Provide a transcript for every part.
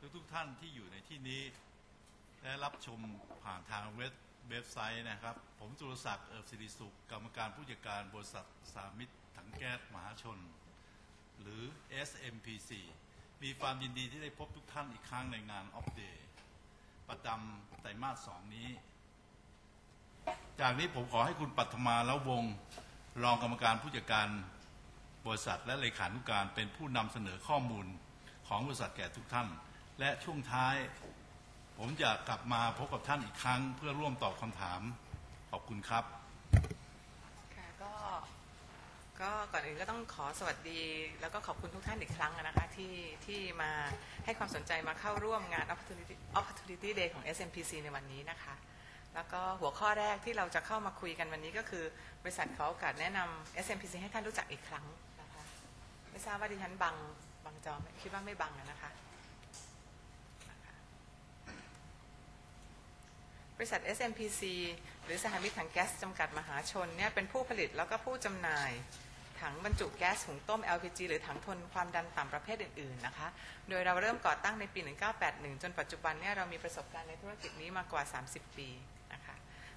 ทุกทุกท่านที่อยู่ในที่นี้ และรับชมผ่านทางเว็บเว็บไซต์นะครับ ผมจุลศักดิ์เอิบศิริสุข กรรมการผู้จัดการบริษัทสามิตรถังแก๊สมหาชน หรือ SMPC มีความยินดีที่ได้พบทุกท่านอีกครั้งในงานออฟเดย์ประจำไตรมาสสองนี้ จากนี้ผมขอให้คุณปัทมาแล้ววงรองกรรมการผู้จัดการบริษัทและเลขานุการเป็นผู้นำเสนอข้อมูลของบริษัทแก่ทุกท่าน และช่วงท้าย ผมจะกลับมาพบกับท่านอีกครั้ง เพื่อร่วมตอบคำถาม ขอบคุณครับค่ะก็ก็ก่อนอื่นก็ต้องขอสวัสดี แล้วก็ขอบคุณทุกท่านอีกครั้งนะคะที่ที่มาให้ความสนใจมาเข้าร่วมงาน Opportunity, Opportunity Day ของ SMPC ในวันนี้นะคะ แล้วก็หัวข้อแรกที่เราจะเข้ามาคุยกันวันนี้ก็คือ บริษัทขอโอกาสแนะนำ SMPC ให้ท่านรู้จักอีกครั้งนะคะไม่ทราบว่าดิฉันบังบังจอมคิดว่าไม่บังอนะคะ บริษัท SMPC หรือสหมิตรถังแก๊สจำกัดมหาชนเนี่ยเป็นผู้ผลิตแล้วก็ผู้จำหน่าย ถังบรรจุแก๊สหุงต้ม LPG หรือถังทนความดันต่ำประเภทอื่นๆนะคะ โดยเราเริ่มก่อตั้งในปี 1981 จนปัจจุบันเนี่ยเรามีประสบการณ์ในธุรกิจนี้มากว่า 30 ปีนะคะ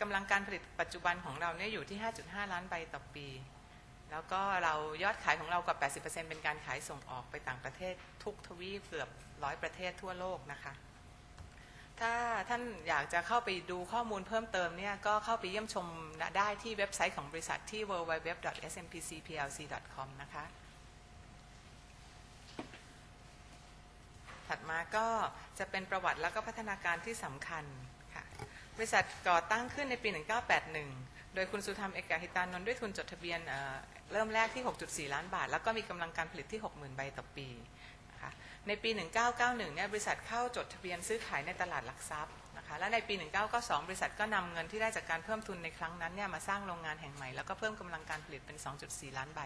กำลังการผลิตปัจจุบันของเราเนี่ยอยู่ที่ 5.5 ล้านใบต่อปี แล้วก็เรายอดขายของเรากว่า 80%เป็นการขายส่งออกไปต่างประเทศทุกทวีปเกือบร้อยประเทศทั่วโลกนะคะ ถ้าท่านอยากจะเข้าไปดูข้อมูลเพิ่มเติมเนี่ยก็เข้าไปเยี่ยมชมได้ที่เว็บไซต์ของบริษัทที่ www.smpcplc.com นะคะ ถัดมาก็จะเป็นประวัติแล้วก็พัฒนาการที่สำคัญค่ะ บริษัทก่อตั้งขึ้นในปี 1981 โดยคุณสุธรรมเอกหิตานนท์ด้วยทุนจดทะเบียนเเริ่มแรกที่ 6.4 ล้านบาท แล้วก็มีกำลังการผลิตที่ 60,000 ใบต่อปี นะคะในปี 1991 เนี่ยบริษัทเข้าจดทะเบียนซื้อขายในตลาดหลักทรัพย์นะคะและในปี 1992 บริษัทก็นำเงินที่ได้จากการเพิ่มทุนในครั้งนั้นเนี่ยมาสร้างโรงงานแห่งใหม่ แล้วก็เพิ่มกำลังการผลิตเป็น 2.4 ล้านใบ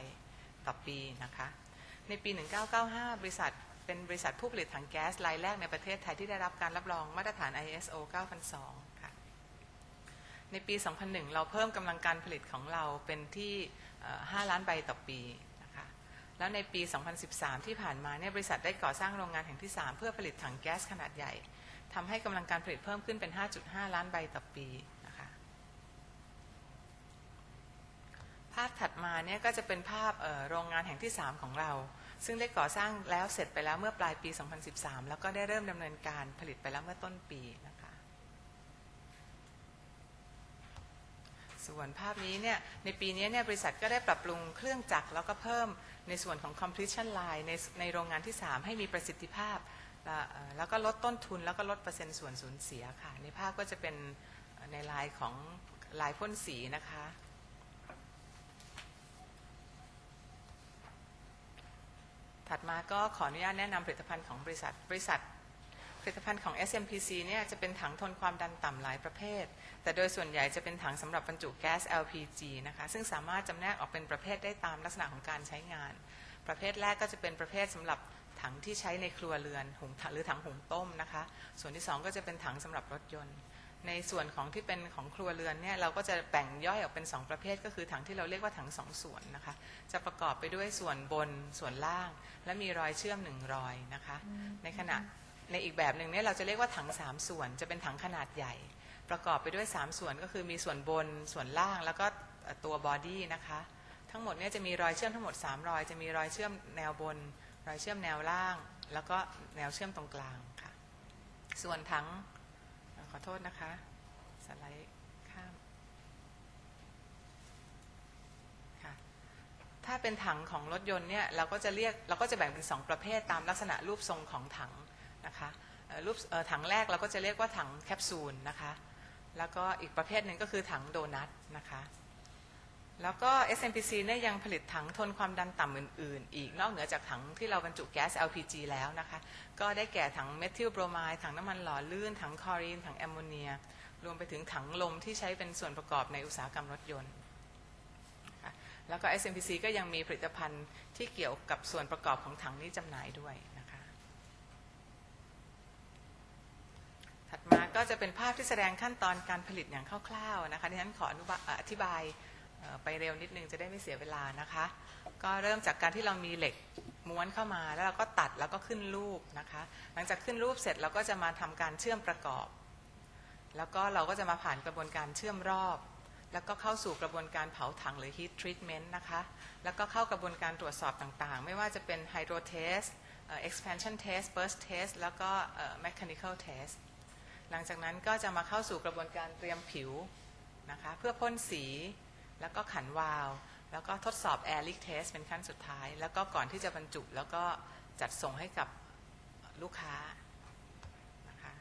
ต่อปีนะคะในปี 1995 บริษัทเป็นบริษัทผู้ผลิตถังแก๊สรายแรกในประเทศไทยที่ได้รับการรับรองมาตรฐาน ISO 9002 ค่ะ ในปี 2001 เราเพิ่มกำลังการผลิตของเราเป็นที่ 5 ล้านใบต่อปี แล้วในปี 2013 ที่ผ่านมาเนี่ยบริษัทได้ก่อสร้างโรงงานแห่งที่ 3 เพื่อผลิตถังแก๊สขนาดใหญ่ทำให้กำลังการผลิตเพิ่มขึ้นเป็น 5.5 ล้านใบต่อปีนะคะภาพถัดมาเนี่ยก็จะเป็นภาพโรงงานแห่งที่ 3 ของเรา ซึ่งได้ก่อสร้างแล้วเสร็จไปแล้วเมื่อปลายปี 2013 แล้วก็ได้เริ่มดำเนินการผลิตไปแล้วเมื่อต้นปีนะคะส่วนภาพนี้เนี่ยในปีนี้เนี่ยบริษัทก็ได้ปรับปรุงเครื่องจักรแล้วก็เพิ่ม ในส่วนของ completion line ในในโรงงานที่ 3 ให้มีประสิทธิภาพ แล,แล้วก็ลดต้นทุนแล้วก็ลดเปอร์เซ็นต์ส่วนสูญเสียค่ะ ในภาพก็จะเป็นในลายของลายพ่นสีนะคะ ถัดมาก็ขออนุญาตแนะนำผลิตภัณฑ์ของบริษัทบริษัท ผลิตภัณฑ์ของ SMPC เนี่ยจะเป็นถังทนความดันต่ำหลายประเภท แต่โดยส่วนใหญ่จะเป็นถังสำหรับบรรจุแก๊ส LPG นะคะ ซึ่งสามารถจำแนกออกเป็นประเภทได้ตามลักษณะของการใช้งาน ประเภทแรกก็จะเป็นประเภทสำหรับถังที่ใช้ในครัวเรือนหุงหรือถังหุงต้มนะคะ ส่วนที่สองก็จะเป็นถังสำหรับรถยนต์ ในส่วนของที่เป็นของครัวเรือนเนี่ยเราก็จะแบ่งย่อยออกเป็น 2 ประเภท ก็คือถังที่เราเรียกว่าถังสองส่วนนะคะ จะประกอบไปด้วยส่วนบนส่วนล่าง และมีรอยเชื่อมหนึ่งรอยนะคะ ในขณะ ในอีกแบบหนึ่งเนี่ยเราจะเรียกว่าถังสามส่วนจะเป็นถังขนาดใหญ่ ประกอบไปด้วย 3 ส่วนก็คือมีส่วนบนส่วนล่างแล้วก็ตัวบอดี้นะคะทั้งหมดเนี่ยจะมีรอยเชื่อมทั้งหมด 3 รอย จะมีรอยเชื่อมแนวบน รอยเชื่อมแนวล่าง แล้วก็แนวเชื่อมตรงกลางค่ะ ส่วนถังขอโทษนะคะสไลด์ข้ามค่ะถ้าเป็นถังของรถยนต์เนี่ยเราก็จะเรียกเราก็จะแบ่งเป็น 2 ประเภทตามลักษณะรูปทรงของถัง นะคะรูปถังแรกเราก็จะเรียกว่าถังแคปซูลนะคะ แล้วก็อีกประเภทหนึ่งก็คือถังโดนัทนะคะ แล้วก็ SMPC เนี่ยยังผลิตถังทนความดันต่ำอื่น ๆ อีกนอกเหนือจากถังที่เราบรรจุแก๊ส LPG แล้วนะคะ ก็ได้แก่ถังเมทิลโบรไมด์ถังน้ำมันหล่อลื่น ถังคลอรีน ถังแอมโมเนีย รวมไปถึงถังลมที่ใช้เป็นส่วนประกอบในอุตสาหกรรมรถยนต์แล้วก็ SMPC ก็ยังมีผลิตภัณฑ์ที่เกี่ยวกับส่วนประกอบของถังนี้จำหน่ายด้วยนะคะ ถัดมาก็จะเป็นภาพที่แสดงขั้นตอนการผลิตอย่างคร่าวๆนะคะที่ฉันขออนุบอธิบายไปเร็วนิดนึงจะได้ไม่เสียเวลานะคะ ก็เริ่มจากการที่เรามีเหล็กม้วนเข้ามา แล้วเราก็ตัดแล้วก็ขึ้นรูปนะคะ หลังจากขึ้นรูปเสร็จเราก็จะมาทำการเชื่อมประกอบ แล้วก็เราก็จะมาผ่านกระบวนการเชื่อมรอบ แล้วก็เข้าสู่กระบวนการเผาถังหรือ heat treatment นะคะ แล้วก็เข้ากระบวนการตรวจสอบต่างๆ ไม่ว่าจะเป็น hydro test เอ่อ expansion test burst test แล้วก็ mechanical test หลังจากนั้นก็จะมาเข้าสู่กระบวนการเตรียมผิวนะคะเพื่อพ่นสีแล้วก็ขันวาล์วแล้วก็ทดสอบ air leak test เป็นขั้นสุดท้าย แล้วก็ก่อนที่จะบรรจุแล้วก็จัดส่งให้กับลูกค้านะคะ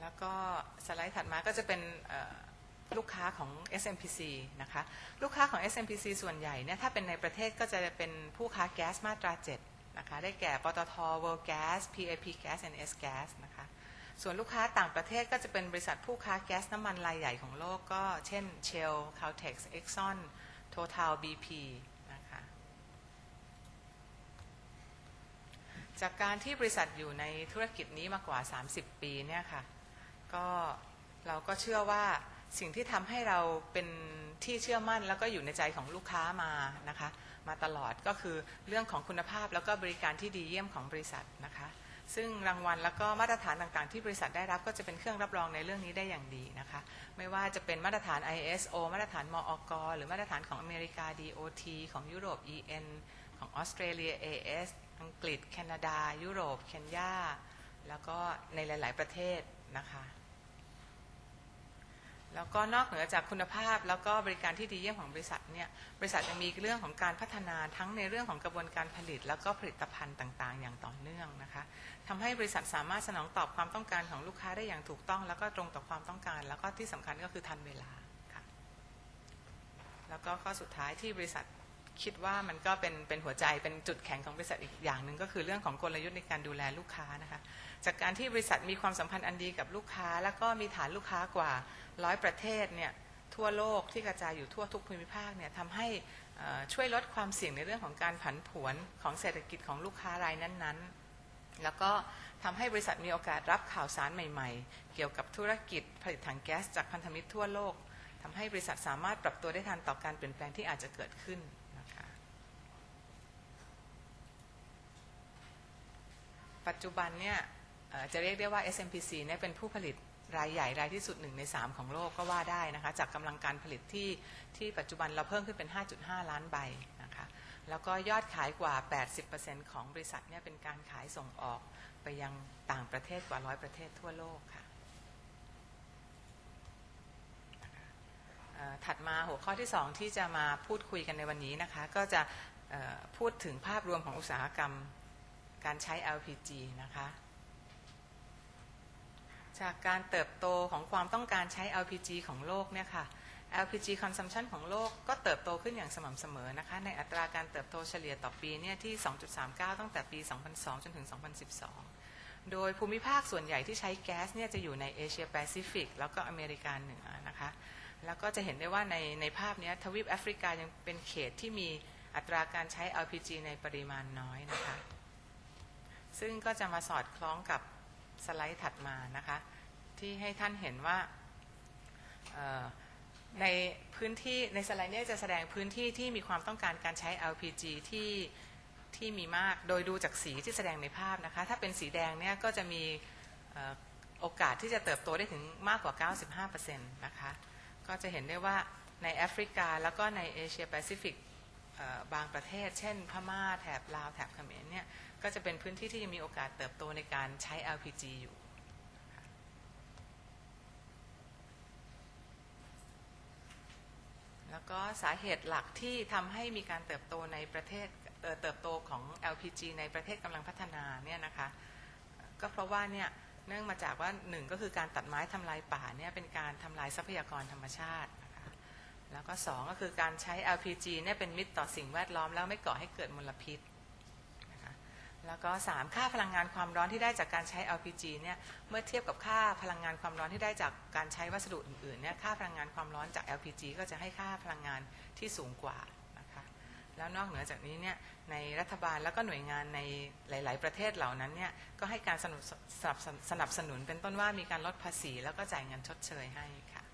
แล้วก็สไลด์ถัดมาก็จะเป็นลูกค้าของ SMPC นะคะ ลูกค้าของ SMPC ส่วนใหญ่เนี่ยถ้าเป็นในประเทศก็จะเป็นผู้ค้าแก๊สมาตรา 7 นะคะได้แก่ปตท World Gas PAP Gas and S Gas นะคะส่วนลูกค้าต่างประเทศก็จะเป็นบริษัทผู้ค้าแก๊สน้ำมันรายใหญ่ของโลกก็เช่น Shell Caltex Exxon Total BP นะคะจากการที่บริษัทอยู่ในธุรกิจนี้มากว่า 30 ปีเนี่ยค่ะก็เราก็เชื่อว่าสิ่งที่ทำให้เราเป็นที่เชื่อมั่นแล้วก็อยู่ในใจของลูกค้ามานะคะ มาตลอดก็คือเรื่องของคุณภาพแล้วก็บริการที่ดีเยี่ยมของบริษัทนะคะ ซึ่งรางวัลแล้วก็มาตรฐานต่างๆ ที่บริษัทได้รับก็จะเป็นเครื่องรับรองในเรื่องนี้ได้อย่างดีนะคะ ไม่ว่าจะเป็นมาตรฐาน ISO มาตรฐานมอกหรือมาตรฐานของอเมริกา DOT ของยุโรป EN ของออสเตรเลีย AS อังกฤษ แคนาดา ยุโรป เคนยาแล้วก็ในหลาย ๆ ประเทศนะคะ แล้วก็นอกเหนือจากคุณภาพแล้วก็บริการที่ดีเยี่ยมของบริษัทเนี่ยบริษัทยังมีเรื่องของการพัฒนาทั้งในเรื่องของกระบวนการผลิต แล้วก็ผลิตภัณฑ์ต่างๆ อย่างต่อเนื่องนะคะทำให้บริษัทสามารถสนองตอบความต้องการของลูกค้าได้อย่างถูกต้อง แล้วก็ตรงต่อความต้องการ แล้วก็ที่สำคัญก็คือทันเวลาค่ะแล้วก็ข้อสุดท้ายที่บริษัท คิดว่ามันก็เป็นเป็นหัวใจเป็นจุดแข็งของบริษัทอีกอย่างหนึ่งก็คือเรื่องของกลยุทธ์ในการดูแลลูกค้านะคะจากการที่บริษัทมีความสัมพันธ์อันดีกับลูกค้า แล้วก็มีฐานลูกค้ากว่าร้อยประเทศเนี่ยทั่วโลกที่กระจายอยู่ทั่วทุกภูมิภาคเนี่ยทำให้ช่วยลดความเสี่ยงในเรื่องของการผันผวนของเศรษฐกิจของลูกค้ารายนั้นๆ แล้วก็ทำให้บริษัทมีโอกาสรับข่าวสารใหม่ๆ เกี่ยวกับธุรกิจผลิตถังแก๊สจากพันธมิตรทั่วโลกทำให้บริษัทสามารถปรับตัวได้ทันต่อการเปลี่ยนแปลงที่อาจจะเกิดขึ้นนะคะ ปัจจุบันเนี่ยจะเรียกได้ว่า SMPC เนี่ยเป็นผู้ผลิตรายใหญ่ รายที่สุดหนึ่งใน 3 ของโลกก็ว่าได้นะคะ จากกำลังการผลิตที่ที่ปัจจุบันเราเพิ่มขึ้นเป็น 5.5 ล้านใบนะคะแล้วก็ยอดขายกว่า 80%ของบริษัทเนี่ยเป็นการขายส่งออกไปยังต่างประเทศกว่า100ประเทศทั่วโลกค่ะถัดมาหัวข้อที่ 2 ที่จะมาพูดคุยกันในวันนี้นะคะ ก็จะพูดถึงภาพรวมของอุตสาหกรรม การใช้ LPG นะคะ จากการเติบโตของความต้องการใช้ LPG ของโลกเนี่ยค่ะ LPG consumption ของโลกก็เติบโตขึ้นอย่างสม่ำเสมอนะคะ ในอัตราการเติบโตเฉลี่ยต่อปีเนี่ยที่ 2.39 ตั้งแต่ปี 2002 จนถึง 2012 โดยภูมิภาคส่วนใหญ่ที่ใช้แก๊สเนี่ยจะอยู่ในเอเชียแปซิฟิกแล้วก็อเมริกาเหนือนะคะ แล้วก็จะเห็นได้ว่าในในภาพเนี้ยทวีปแอฟริกายังเป็นเขตที่มีอัตราการใช้ LPG ในปริมาณน้อยนะคะ ซึ่งก็จะมาสอดคล้องกับสไลด์ถัดมานะคะ ที่ให้ท่านเห็นว่าในพื้นที่ในสไลด์เนี้จะแสดงพื้นที่ที่มีความต้องการการใช้ LPG ที่ที่มีมากโดยดูจากสีที่แสดงในภาพนะคะ ถ้าเป็นสีแดงเนี่ยก็จะมีออโอกาสที่จะเติบโตได้ถึงมากกว่า 95%นะคะ ก็จะเห็นได้ว่าในแอฟริกาแล้วก็ในเอเชียแปซิฟิกบางประเทศ เช่นพม่าแถบลาวแถบเขมรเนี่ย ก็จะเป็นพื้นที่ที่ยังมีโอกาสเติบโตในการใช้ LPG อยู่แล้วก็สาเหตุหลักที่ทำให้มีการเติบโตในประเทศเติบโตของ LPG ในประเทศกำลังพัฒนาเนี่ยนะคะก็เพราะว่าเนี่ยเนื่องมาจากว่าหนึ่งก็คือการตัดไม้ทำลายป่าเนี่ยเป็นการทำลายทรัพยากรธรรมชาตินะคะแล้วก็สองก็คือการใช้ LPG เนี่ยเป็นมิตรต่อสิ่งแวดล้อมแล้วไม่ก่อให้เกิดมลพิษ แล้วก็สามค่าพลังงานความร้อนที่ได้จากการใช้ LPG เนี่ยเมื่อเทียบกับค่าพลังงานความร้อนที่ได้จากการใช้วัสดุอื่นๆเนี่ยค่าพลังงานความร้อนจาก LPG ก็จะให้ค่าพลังงานที่สูงกว่านะคะแล้วนอกเหนือจากนี้เนี่ยในรัฐบาลแล้วก็หน่วยงานในหลาย ๆ ประเทศเหล่านั้นเนี่ยก็ให้การสนับสนับสนับสนุนเป็นต้นว่ามีการลดภาษี แล้วก็จ่ายเงินชดเชยให้ค่ะ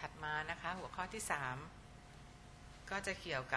ถัดมานะคะหัวข้อที่ 3 ก็จะเกี่ยวกับ